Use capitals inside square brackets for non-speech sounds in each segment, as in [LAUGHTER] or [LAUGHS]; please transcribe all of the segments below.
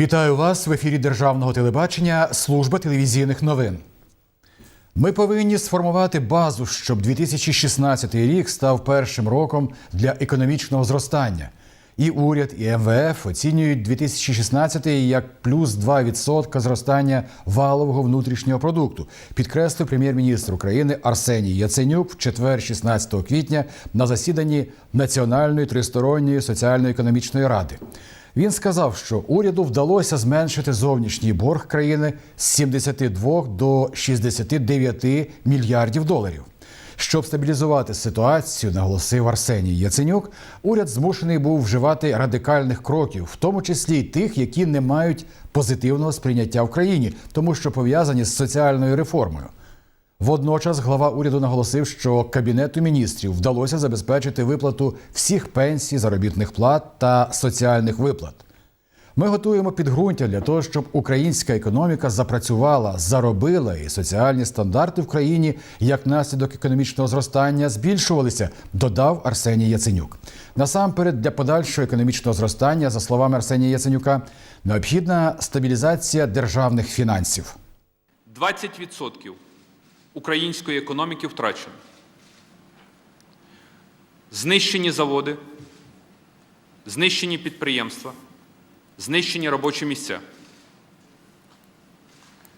Вітаю вас в ефірі Державного телебачення Служба телевізійних новин. Ми повинні сформувати базу, щоб 2016 рік став першим роком для економічного зростання. І уряд, і МВФ оцінюють 2016 як плюс 2% зростання валового внутрішнього продукту, підкреслив прем'єр-міністр України Арсеній Яценюк в четвер, 16 квітня, на засіданні Національної тристоронньої соціально-економічної ради. Він сказав, що уряду вдалося зменшити зовнішній борг країни з 72 до 69 мільярдів доларів. Щоб стабілізувати ситуацію, наголосив Арсеній Яценюк, уряд змушений був вживати радикальних кроків, в тому числі й тих, які не мають позитивного сприйняття в країні, тому що пов'язані з соціальною реформою. Водночас глава уряду наголосив, що кабінету міністрів вдалося забезпечити виплату всіх пенсій, заробітних плат та соціальних виплат. Ми готуємо підґрунтя для того, щоб українська економіка запрацювала, заробила і соціальні стандарти в країні як наслідок економічного зростання збільшувалися, додав Арсеній Яценюк. Насамперед, для подальшого економічного зростання, за словами Арсенія Яценюка, необхідна стабілізація державних фінансів. 20% української економіки втрачено. Знищені заводи, знищені підприємства, знищені робочі місця.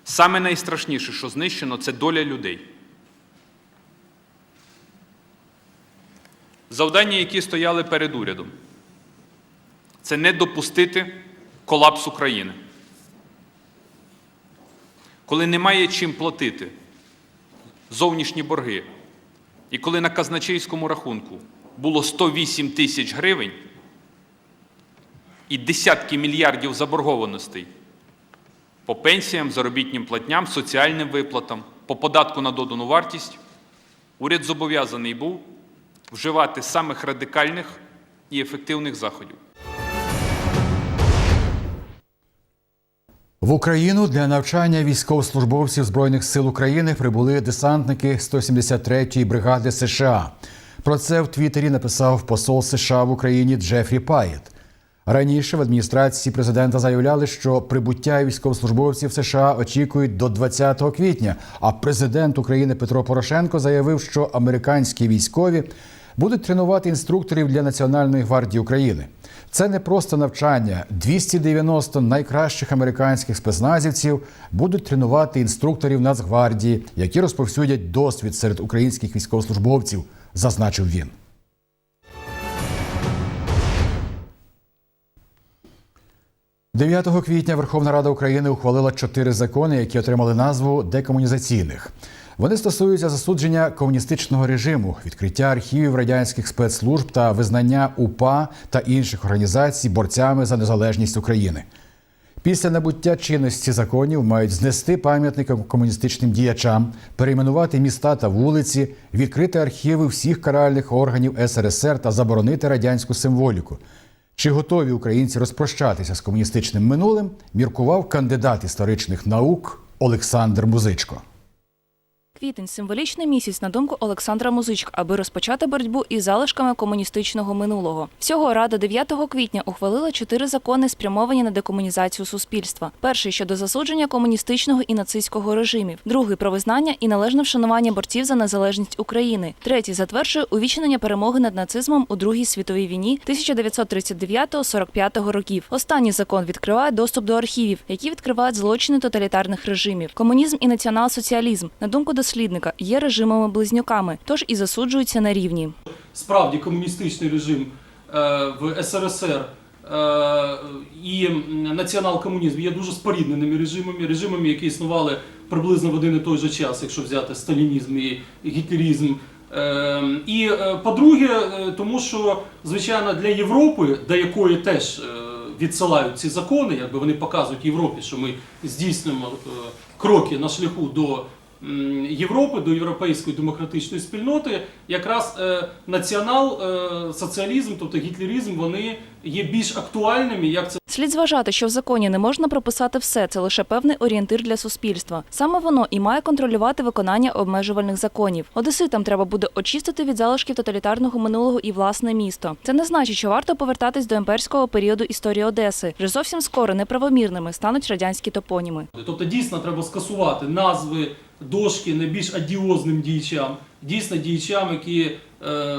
Саме найстрашніше, що знищено, це доля людей. Завдання, які стояли перед урядом, це не допустити колапсу країни. Коли немає чим платити зовнішні борги, і коли на казначейському рахунку було 108 тисяч гривень і десятки мільярдів заборгованостей по пенсіям, заробітним платням, соціальним виплатам, по податку на додану вартість, уряд зобов'язаний був вживати самих радикальних і ефективних заходів. В Україну для навчання військовослужбовців Збройних сил України прибули десантники 173-ї бригади США. Про це в Твіттері написав посол США в Україні Джефрі Паєт. Раніше в адміністрації президента заявляли, що прибуття військовослужбовців США очікують до 20 квітня. А президент України Петро Порошенко заявив, що американські військові будуть тренувати інструкторів для Національної гвардії України. Це не просто навчання. 290 найкращих американських спецназівців будуть тренувати інструкторів Нацгвардії, які розповсюдять досвід серед українських військовослужбовців, зазначив він. – 9 квітня Верховна Рада України ухвалила чотири закони, які отримали назву декомунізаційних. Вони стосуються засудження комуністичного режиму, відкриття архівів радянських спецслужб та визнання УПА та інших організацій борцями за незалежність України. Після набуття чинності законів мають знести пам'ятники комуністичним діячам, перейменувати міста та вулиці, відкрити архіви всіх каральних органів СРСР та заборонити радянську символіку. Чи готові українці розпрощатися з комуністичним минулим? Міркував кандидат історичних наук Олександр Музичко. Квітень символічний місяць, на думку Олександра Музичка, аби розпочати боротьбу із залишками комуністичного минулого. Всього Рада 9 квітня ухвалила чотири закони, спрямовані на декомунізацію суспільства. Перший щодо засудження комуністичного і нацистського режимів, другий про визнання і належне вшанування борців за незалежність України. Третій затверджує увічнення перемоги над нацизмом у Другій світовій війні 1939-45 років. Останній закон відкриває доступ до архівів, які відкривають злочини тоталітарних режимів. Комунізм і націонал-соціалізм, на думку дослідника, є режимами близнюками, тож і засуджуються на рівні. справді комуністичний режим е, в СРСР е, і націонал-комунізм є дуже спорідненими режимами, режимами, які існували приблизно в один і той же час, якщо взяти сталінізм і гітлерізм. Е, І по-друге, тому що звичайно для Європи, до якої теж відсилають ці закони, якби вони показують Європі, що ми здійснюємо кроки на шляху до Європи, до європейської демократичної спільноти, якраз е, націонал-соціалізм, тобто гітлерізм, вони є більш актуальними, як це Слід зважати, що в законі не можна прописати все, це лише певний орієнтир для суспільства. Саме воно і має контролювати виконання обмежувальних законів. Одеситам треба буде очистити від залишків тоталітарного минулого і власне місто. Це не значить, що варто повертатись до імперського періоду історії Одеси. Вже зовсім скоро неправомірними стануть радянські топоніми. Тобто дійсно треба скасувати назви дошки найбільш адіозним діячам, дійсно діячам, які е,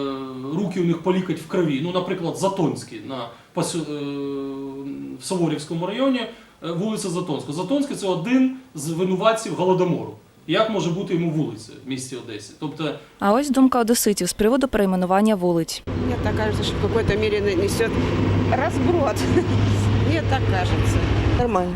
руки у них полікать в крові. Ну, наприклад, Затонський на е, в Суворівському районі, е, вулиця Затонська. Затонський це один з винуватців голодомору. Як може бути йому вулиця в місті Одесі? Тобто А ось думка одеситів з приводу перейменування вулиць. Мне так кажется, что в какой-то мере несет разброд. [LAUGHS] Мне так кажется. Нормально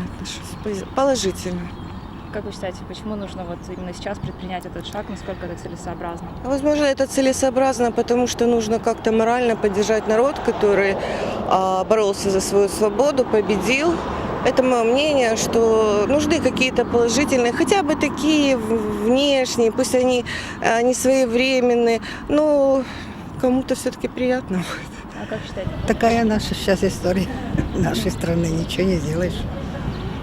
положительно. Как вы считаете, почему нужно вот именно сейчас предпринять этот шаг, насколько это целесообразно? Возможно, это целесообразно, потому что нужно как-то морально поддержать народ, который а, боролся за свою свободу, победил. Это мое мнение, что нужны какие-то положительные, хотя бы такие в- внешние, пусть они а, не своевременные, но кому-то все-таки приятно. А как считаете? Такая наша сейчас история нашей страны, ничего не сделаешь.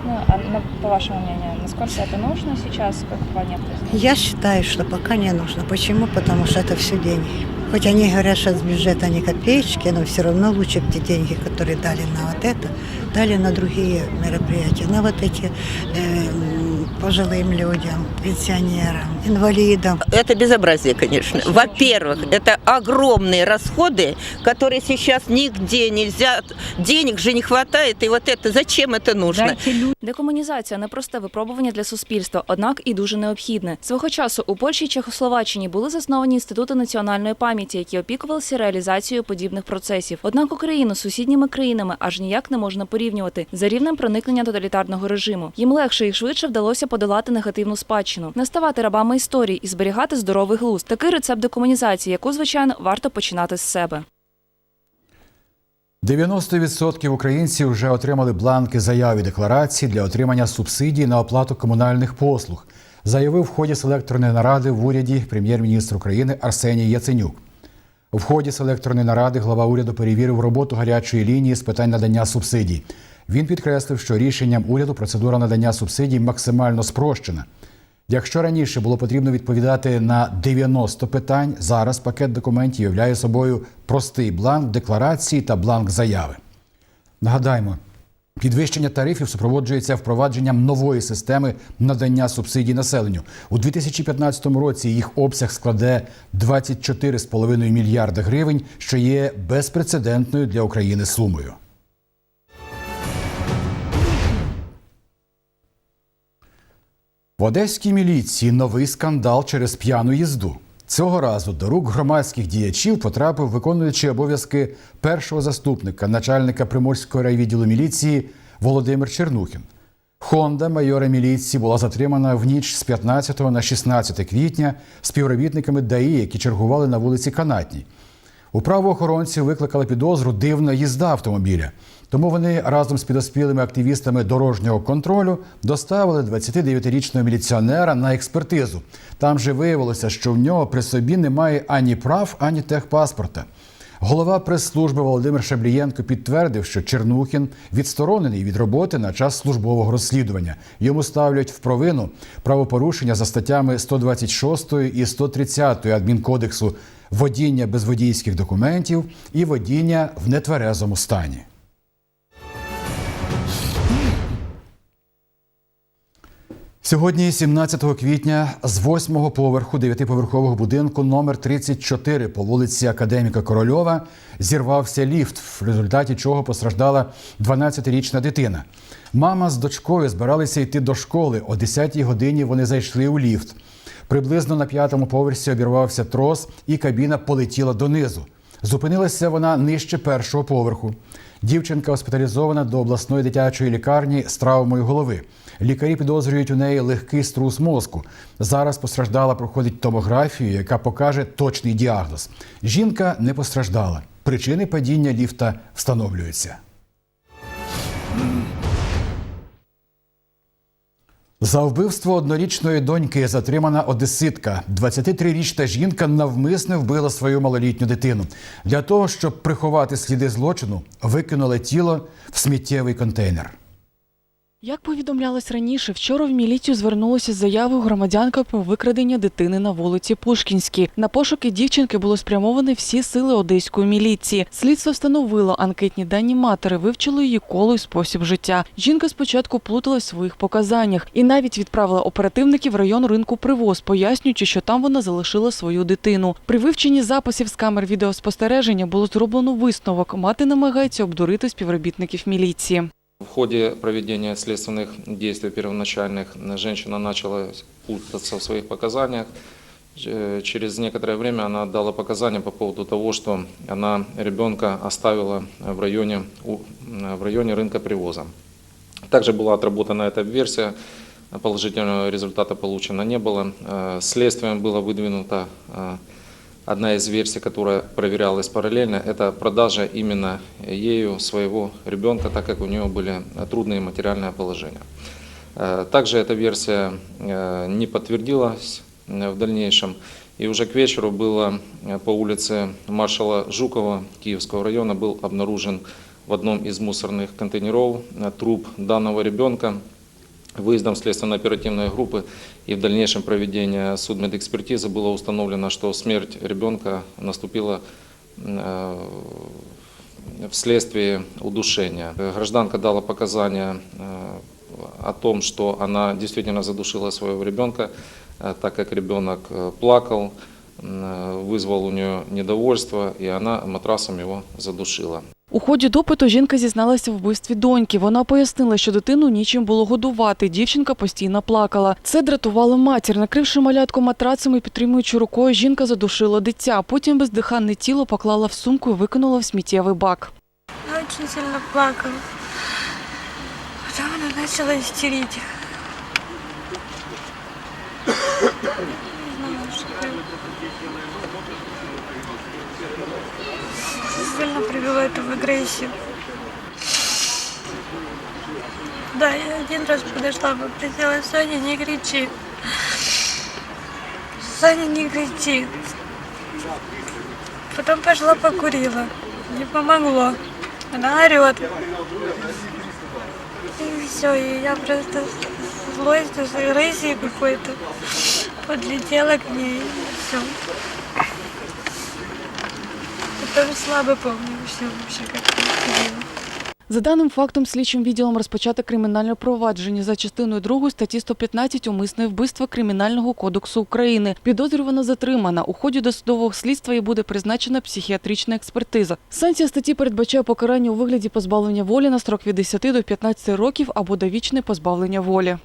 Ну, а по вашему мнению, насколько это нужно сейчас, как планета? Я считаю, что пока не нужно. Почему? Потому что это все деньги. Хоть они говорят, что с бюджета не копеечки, но все равно лучше бы те деньги, которые дали на вот это, дали на другие мероприятия, на вот эти э, м, пожилым людям, пенсионерам, инвалидам. Это безобразие, конечно. Во-первых, это огромные расходы, которые сейчас нигде нельзя, денег же не хватает, и вот это, зачем это нужно? Декомунізація непросте випробування для суспільства, однак і дуже необхідне. Свого часу у Польщі і Чехословаччині були засновані інститути національної пам'яті, які опікувалися реалізацією подібних процесів. Однак Україну з сусідніми країнами аж ніяк не можна порівнювати за рівнем проникнення тоталітарного режиму. Їм легше і швидше вдалося подолати негативну спадщину, не ставати рабами історії і зберігати здоровий глузд. Такий рецепт декомунізації, яку звичайно варто починати з себе. 90% українців вже отримали бланки заяв і декларацій для отримання субсидій на оплату комунальних послуг, заявив в ході селекторної наради в уряді прем'єр-міністр України Арсеній Яценюк. В ході селекторної наради глава уряду перевірив роботу гарячої лінії з питань надання субсидій. Він підкреслив, що рішенням уряду процедура надання субсидій максимально спрощена. Якщо раніше було потрібно відповідати на 90 питань, зараз пакет документів являє собою простий бланк декларації та бланк заяви. Нагадаємо, підвищення тарифів супроводжується впровадженням нової системи надання субсидій населенню. У 2015 році їх обсяг складе 24,5 мільярда гривень, що є безпрецедентною для України сумою. В одеській міліції новий скандал через п'яну їзду. Цього разу до рук громадських діячів потрапив виконуючий обов'язки першого заступника начальника приморського райвідділу міліції Володимир Чернухін. Хонда майора міліції була затримана в ніч з 15 на 16 квітня співробітниками ДАІ, які чергували на вулиці Канатній. У правоохоронців викликали підозру дивна їзда автомобіля. Тому вони разом з підоспілими активістами дорожнього контролю доставили 29-річного міліціонера на експертизу. Там же виявилося, що в нього при собі немає ані прав, ані техпаспорта. Голова прес-служби Володимир Шаблієнко підтвердив, що Чернухін відсторонений від роботи на час службового розслідування. Йому ставлять в провину правопорушення за статтями 126 і 130 адмінкодексу водіння без водійських документів і водіння в нетверезому стані. Сьогодні, 17 квітня, з восьмого поверху дев'ятиповерхового будинку номер 34 по вулиці Академіка Корольова зірвався ліфт, в результаті чого постраждала 12-річна дитина. Мама з дочкою збиралися йти до школи. О 10-й годині вони зайшли у ліфт. Приблизно на п'ятому поверсі обірвався трос, і кабіна полетіла донизу. Зупинилася вона нижче першого поверху. Дівчинка госпіталізована до обласної дитячої лікарні з травмою голови. Лікарі підозрюють у неї легкий струс мозку. Зараз постраждала проходить томографію, яка покаже точний діагноз. Жінка не постраждала. Причини падіння ліфта встановлюються. За вбивство однорічної доньки затримана одеситка. 23-річна жінка навмисне вбила свою малолітню дитину. Для того, щоб приховати сліди злочину, викинула тіло в сміттєвий контейнер. Як повідомлялось раніше, вчора в міліцію звернулася з заявою громадянка про викрадення дитини на вулиці Пушкінській. На пошуки дівчинки було спрямовані всі сили одеської міліції. Слідство встановило анкетні дані матері, вивчило її коло і спосіб життя. Жінка спочатку плуталась в своїх показаннях і навіть відправила оперативників в район ринку привоз, пояснюючи, що там вона залишила свою дитину. При вивченні записів з камер відеоспостереження було зроблено висновок. Мати намагається обдурити співробітників міліції. В ходе проведения следственных действий первоначальных женщина начала путаться в своих показаниях. Э, Через некоторое время она дала показания по поводу того, что она ребенка оставила в районе, у- в районе рынка привоза. Также была отработана эта версия, положительного результата получено не было. Э, Следствием была выдвинута э, одна из версий, которая проверялась параллельно, это продажа именно ею своего ребенка, так как у нее были трудные материальные положения. Э, Также эта версия э, не подтвердилась э, в дальнейшем. И уже к вечеру было по улице маршала Жукова Киевского района был обнаружен в одном из мусорных контейнеров труп данного ребенка. Выездом следственно-оперативной группы и в дальнейшем проведения судмедэкспертизы было установлено, что смерть ребенка наступила э, вследствие удушения. Гражданка дала показания э, о том, что она действительно задушила своего ребенка, э, так как ребенок плакал, вызвал у нее недовольство, и она матрасом его задушила. У ході допиту жінка зізналася в вбивстві доньки. Вона пояснила, що дитину нічим було годувати. Дівчинка постійно плакала. Це дратувало матір. Накривши малятку матрацем і підтримуючи рукою, жінка задушила дитя. Потім бездиханне тіло поклала в сумку і викинула в сміттєвий бак. Она очень сильно плакала. Потом она начала истерить. Сильно привело это в агрессию. Да, я один раз подошла, попросила Соня, не кричи. Соня, не кричи. Потом пошла покурила. Не помогло. Она орет. И все, и я просто с злостью, с агрессией какой-то подлетела к ней, и все. Потом слабо помню все. За даним фактом, слідчим відділом розпочато кримінальне провадження за частиною 2 статті 115 «Умисне вбивство Кримінального кодексу України». Підозрювана затримана. У ході досудового слідства їй буде призначена психіатрична експертиза. Санкція статті передбачає покарання у вигляді позбавлення волі на строк від 10 до 15 років або довічне позбавлення волі.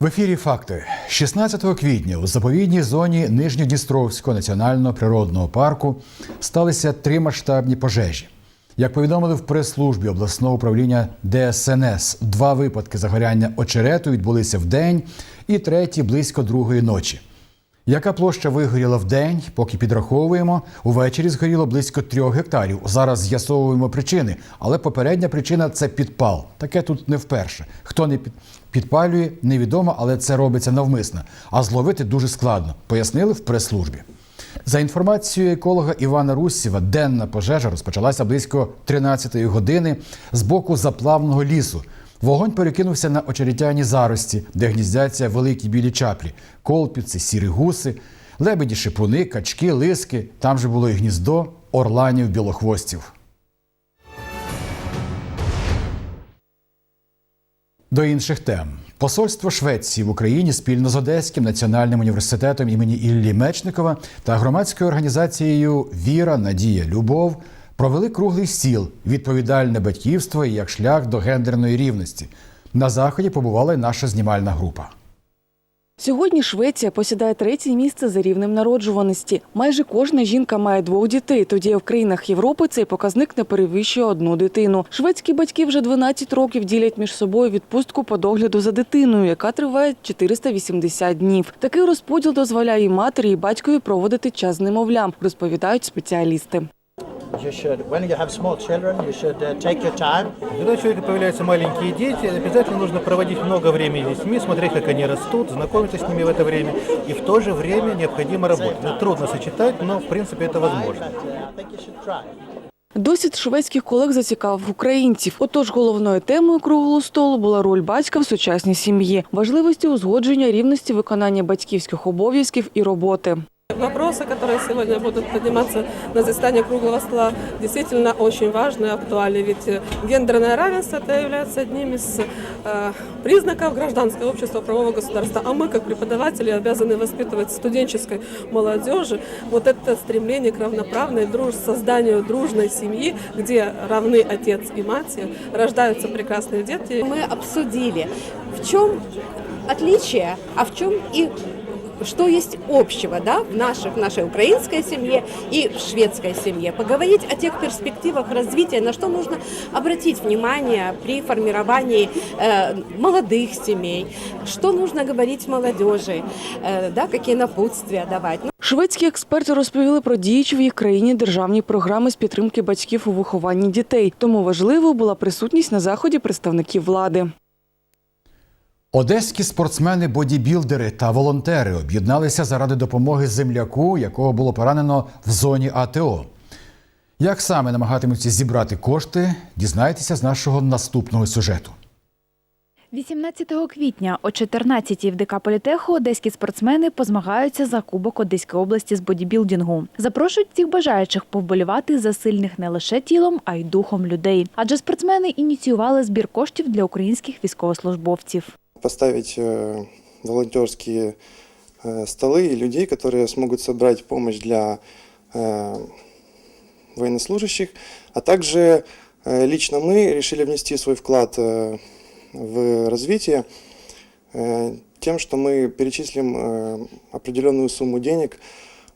В ефірі факти 16 квітня у заповідній зоні Нижньодністровського національного природного парку сталися три масштабні пожежі. Як повідомили в прес-службі обласного управління ДСНС, два випадки загоряння очерету відбулися в день і третій близько другої ночі. Яка площа вигоріла в день, поки підраховуємо, увечері згоріло близько трьох гектарів. Зараз з'ясовуємо причини, але попередня причина це підпал. Таке тут не вперше. Хто не під- підпалює, невідомо, але це робиться навмисно. А зловити дуже складно, пояснили в прес-службі. За інформацією еколога Івана Руссєва, денна пожежа розпочалася близько 13-ї години з боку заплавного лісу. Вогонь перекинувся на очеретяні зарості, де гніздяться великі білі чаплі, колпіці, сірі гуси, лебеді, шипуни, качки, лиски. Там же було і гніздо орланів білохвостів. До інших тем. Посольство Швеції в Україні спільно з Одеським національним університетом імені Іллі Мечникова та громадською організацією Віра, Надія, Любов провели круглий стіл відповідальне батьківство і як шлях до гендерної рівності. На заході побувала й наша знімальна група. Сьогодні Швеція посідає третє місце за рівнем народжуваності. Майже кожна жінка має двох дітей. Тоді в країнах Європи цей показник не перевищує одну дитину. Шведські батьки вже 12 років ділять між собою відпустку по догляду за дитиною, яка триває 480 днів. Такий розподіл дозволяє матері, і батькові проводити час з немовлям, розповідають спеціалісти. you should, when you have small children, you should uh, take your time. Когда у человека появляются маленькие дети, обязательно нужно проводить много времени с детьми, смотреть, как они растут, знакомиться с ними в это время. И в то же время необходимо работать. Это трудно сочетать, но в принципе это возможно. But, uh, I think you should try. Досвід шведських колег зацікавив українців. Отож, головною темою круглого столу була роль батька в сучасній сім'ї, важливості узгодження рівності виконання батьківських обов'язків і роботи. Вопросы, которые сегодня будут подниматься на заседании круглого стола, действительно очень важны и актуальны. Ведь э, гендерное равенство это является одним из э, признаков гражданского общества правового государства. А мы, как преподаватели, обязаны воспитывать студенческой молодежи вот это стремление к равноправной друж... созданию дружной семьи, где равны отец и мать, рождаются прекрасные дети. Мы обсудили, в чем отличие, а в чем и что есть общего да, в, наших, в нашей украинской семье и в шведской семье. Поговорить о тех перспективах развития, на что нужно обратить внимание при формировании э, молодых семей, что нужно говорить молодежи, э, да, какие напутствия давать. Шведські експерти розповіли про діючі в їх країні державні програми з підтримки батьків у вихованні дітей. Тому важливою була присутність на заході представників влади. Одеські спортсмени, бодібілдери та волонтери об'єдналися заради допомоги земляку, якого було поранено в зоні АТО. Як саме намагатимуться зібрати кошти, дізнайтеся з нашого наступного сюжету. 18 квітня о 14-й в ДК Політеху одеські спортсмени позмагаються за Кубок Одеської області з бодібілдингу. Запрошують всіх бажаючих повболівати за сильних не лише тілом, а й духом людей. Адже спортсмени ініціювали збір коштів для українських військовослужбовців. поставить э, волонтерские э, столы и людей, которые смогут собрать помощь для э, военнослужащих, а также э, лично мы решили внести свой вклад э, в развитие э, тем, что мы перечислим э, определенную сумму денег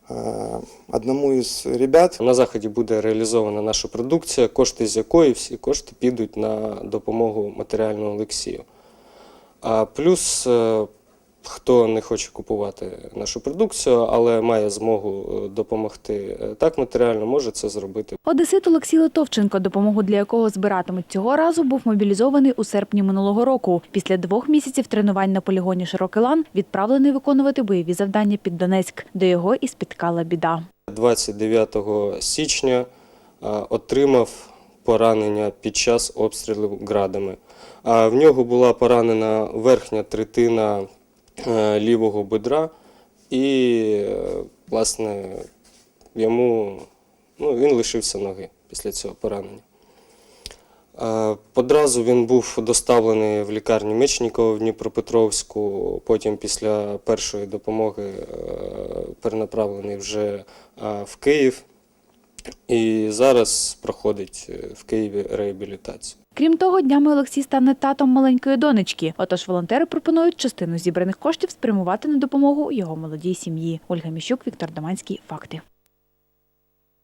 э, одному из ребят. На заході буде реалізована наша продукція, кошти з якої всі кошти підуть на допомогу матеріальному Олексію. А плюс, е, хто не хоче купувати нашу продукцію, але має змогу е, допомогти е, так матеріально, може це зробити. Одесит Олексій Литовченко, допомогу для якого збиратимуть цього разу, був мобілізований у серпні минулого року. Після двох місяців тренувань на полігоні Широкий лан відправлений виконувати бойові завдання під Донецьк, де його і спіткала біда. 29 січня отримав поранення під час обстрілу градами. А в нього була поранена верхня третина е, лівого бедра, і, е, власне, йому ну, він лишився ноги після цього поранення. Одразу він був доставлений в лікарню Мечникова в Дніпропетровську, потім після першої допомоги е, перенаправлений вже в Київ і зараз проходить е, в Києві реабілітацію. Крім того, днями Олексій стане татом маленької донечки. Отож, волонтери пропонують частину зібраних коштів спрямувати на допомогу його молодій сім'ї. Ольга Міщук, Віктор Доманський. Факти.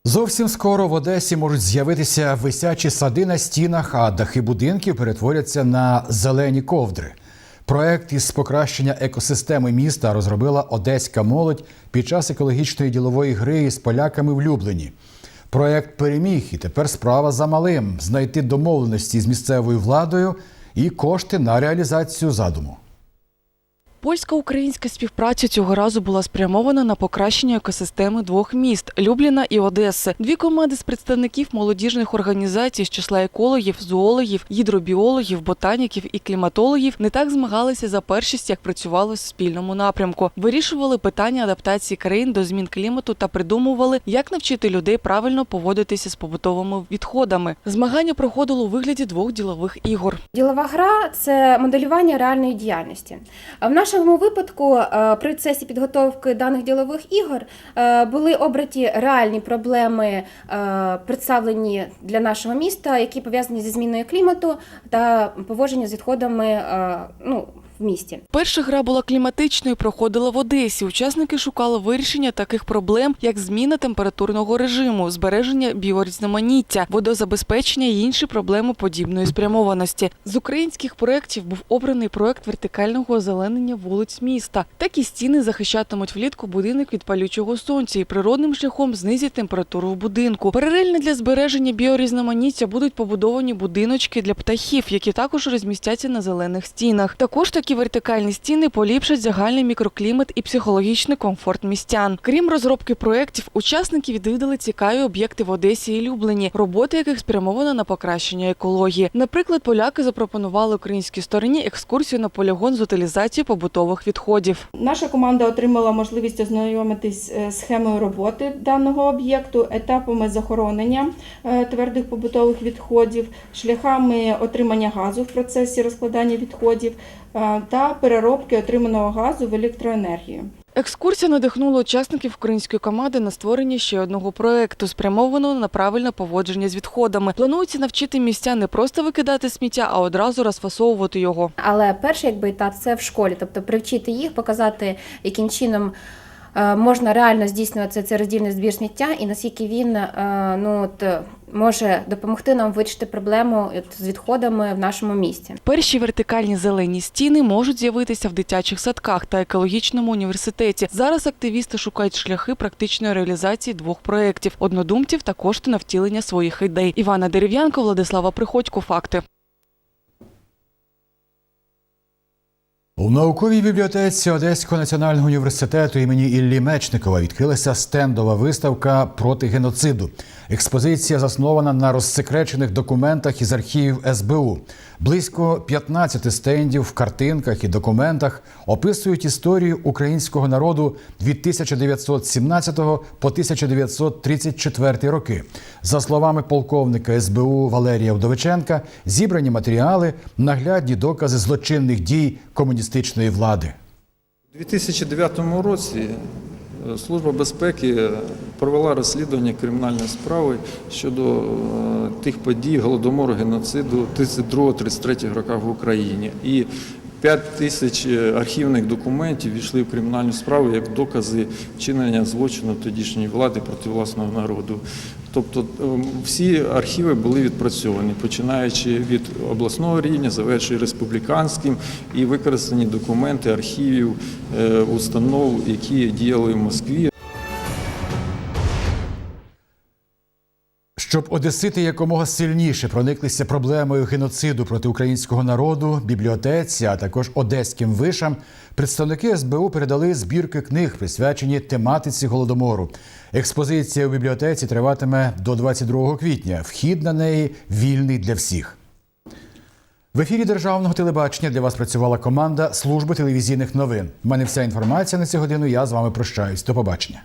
Зовсім скоро в Одесі можуть з'явитися висячі сади на стінах, а дахи будинків перетворяться на зелені ковдри. Проект із покращення екосистеми міста розробила одеська молодь під час екологічної ділової гри із поляками в Люблені. Проект переміг, і тепер справа за малим знайти домовленості з місцевою владою і кошти на реалізацію задуму. Польсько-українська співпраця цього разу була спрямована на покращення екосистеми двох міст Любліна і Одеси. Дві команди з представників молодіжних організацій з числа екологів, зоологів, гідробіологів, ботаніків і кліматологів не так змагалися за першість, як працювали в спільному напрямку. Вирішували питання адаптації країн до змін клімату та придумували, як навчити людей правильно поводитися з побутовими відходами. Змагання проходило у вигляді двох ділових ігор. Ділова гра це моделювання реальної діяльності. В нашому випадку е, при процесі підготовки даних ділових ігор е, були обраті реальні проблеми, е, представлені для нашого міста, які пов'язані зі зміною клімату та поводження з відходами ну, в місті. Перша гра була кліматичною, проходила в Одесі. Учасники шукали вирішення таких проблем, як зміна температурного режиму, збереження біорізноманіття, водозабезпечення і інші проблеми подібної спрямованості. З українських проєктів був обраний проєкт вертикального озеленення вулиць міста. Такі стіни захищатимуть влітку будинок від палючого сонця і природним шляхом знизять температуру в будинку. Паралельно для збереження біорізноманіття будуть побудовані будиночки для птахів, які також розмістяться на зелених стінах. Також такі вертикальні стіни поліпшать загальний мікроклімат і психологічний комфорт містян. Крім розробки проєктів, учасники відвідали цікаві об'єкти в Одесі і Люблені, робота яких спрямована на покращення екології. Наприклад, поляки запропонували українській стороні екскурсію на полігон з утилізації побутових відходів. Наша команда отримала можливість ознайомитись е, схемою роботи даного об'єкту, етапами захоронення е, твердих побутових відходів, шляхами отримання газу в процесі розкладання відходів та переробки отриманого газу в електроенергію. Екскурсія надихнула учасників української команди на створення ще одного проекту, спрямованого на правильне поводження з відходами. Планується навчити місця не просто викидати сміття, а одразу розфасовувати його. Але перший якби етап це в школі, тобто привчити їх, показати, яким чином е, можна реально здійснювати цей роздільний збір сміття, і наскільки він е, ну от е, може допомогти нам вирішити проблему от, з відходами в нашому місті. Перші вертикальні зелені стіни можуть з'явитися в дитячих садках та екологічному університеті. Зараз активісти шукають шляхи практичної реалізації двох проєктів. Однодумців та кошти на втілення своїх ідей. Івана Дерев'янко, Владислава Приходько. Факти. У науковій бібліотеці Одеського національного університету імені Іллі Мечникова відкрилася стендова виставка проти геноциду. Експозиція заснована на розсекречених документах із архівів СБУ. Близько 15 стендів в картинках і документах описують історію українського народу від 1917 по 1934 роки. За словами полковника СБУ Валерія Вдовиченка, зібрані матеріали наглядні докази злочинних дій комуністичної влади. У 2009 році Служба безпеки провела розслідування кримінальної справи щодо е, тих подій голодомору геноциду 32-33 роках в Україні. І 5 тисяч е, архівних документів війшли в кримінальну справу як докази вчинення злочину тодішньої влади проти власного народу. Тобто ем, всі архіви були відпрацьовані, починаючи від обласного рівня, завершуючи республіканським, і використані документи архівів е, установ, які діяли в Москві. Щоб одесити якомога сильніше прониклися проблемою геноциду проти українського народу, бібліотеці, а також одеським вишам, представники СБУ передали збірки книг, присвячені тематиці голодомору. Експозиція у бібліотеці триватиме до 22 квітня. Вхід на неї вільний для всіх. В ефірі державного телебачення для вас працювала команда служби телевізійних новин. У мене вся інформація на цю годину. Я з вами прощаюсь. До побачення.